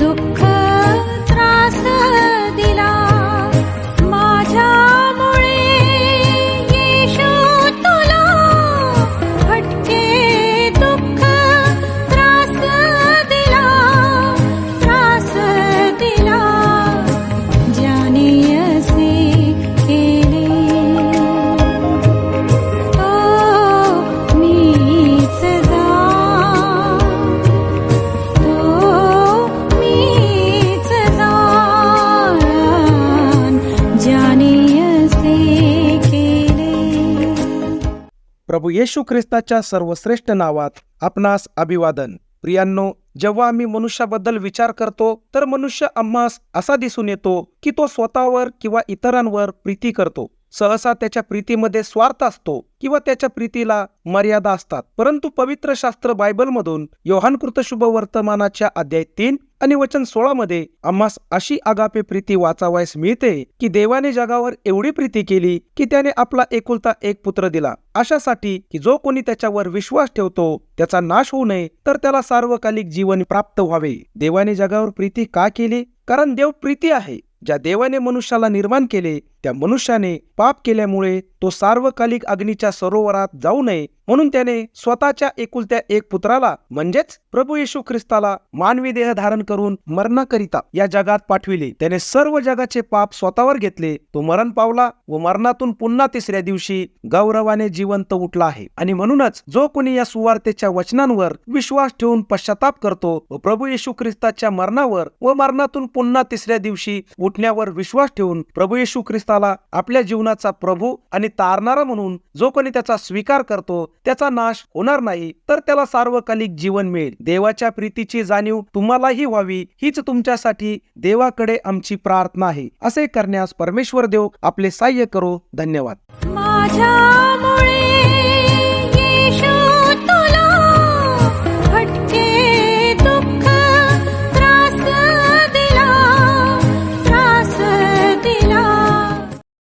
दुःख दिला. माझ्यामुळे येशू तुला फटके दुःख त्रास दिला प्रभू येशू ख्रिस्ताच्या सर्वश्रेष्ठ नावात आपणास अभिवादन. प्रियांनो जेव्हा आम्ही मनुष्याबद्दल विचार करतो तर मनुष्य आम्हास असा दिसून येतो की तो स्वतःवर किंवा इतरांवर प्रीती करतो. सहसा त्याच्या प्रीतीमध्ये स्वार्थ असतो किंवा त्याच्या प्रीतीला मर्यादा असतात. परंतु पवित्र शास्त्र बायबलमधून योहानकृत शुभ वर्तमानाच्या अध्याय तीन आणि वचन सोळा मध्ये आम्हास अशी आगापे प्रीती वाचावयास मिळते की देवाने जगावर एवढी प्रीती केली की त्याने आपला एकुलता एक पुत्र दिला. अशासाठी की जो कोणी त्याच्यावर विश्वास ठेवतो त्याचा नाश होऊ नये तर त्याला सार्वकालिक जीवन प्राप्त व्हावे. देवाने जगावर प्रीती का केली? कारण देव प्रीती आहे. ज्या देवाने मनुष्याला निर्माण केले त्या मनुष्याने पाप केल्यामुळे तो सार्वकालिक अग्नीच्या सरोवरात जाऊ नये म्हणून त्याने स्वतःच्या एकुलत्या एक पुत्राला म्हणजेच प्रभू येशू ख्रिस्ताला मानवी देह धारण करून मरणाकरिता या जगात पाठविले. त्याने सर्व जगाचे पाप स्वतःवर घेतले. तो मरण पावला व मरणातून पुन्हा तिसऱ्या दिवशी गौरवाने जिवंत उठला आहे. आणि म्हणूनच जो कोणी या सुवार्तेच्या वचनांवर विश्वास ठेवून पश्चाताप करतो व प्रभू येशू ख्रिस्ताच्या मरणावर व मरणातून पुन्हा तिसऱ्या दिवशी उठण्यावर विश्वास ठेवून प्रभू येशू ख्रिस्ता ख्रिस्ताला आपल्या जीवनाचा प्रभू आणि तारणारा म्हणून जो कोणी त्याचा स्वीकार करतो त्याचा नाश होणार नाही तर त्याला सार्वकालिक जीवन मिळेल. देवाच्या प्रीतीची जाणीव तुम्हालाही व्हावी हीच तुमच्यासाठी देवाकडे आमची प्रार्थना आहे. असे करण्यास परमेश्वर देव आपले सहाय्य करो. धन्यवाद. माझ्या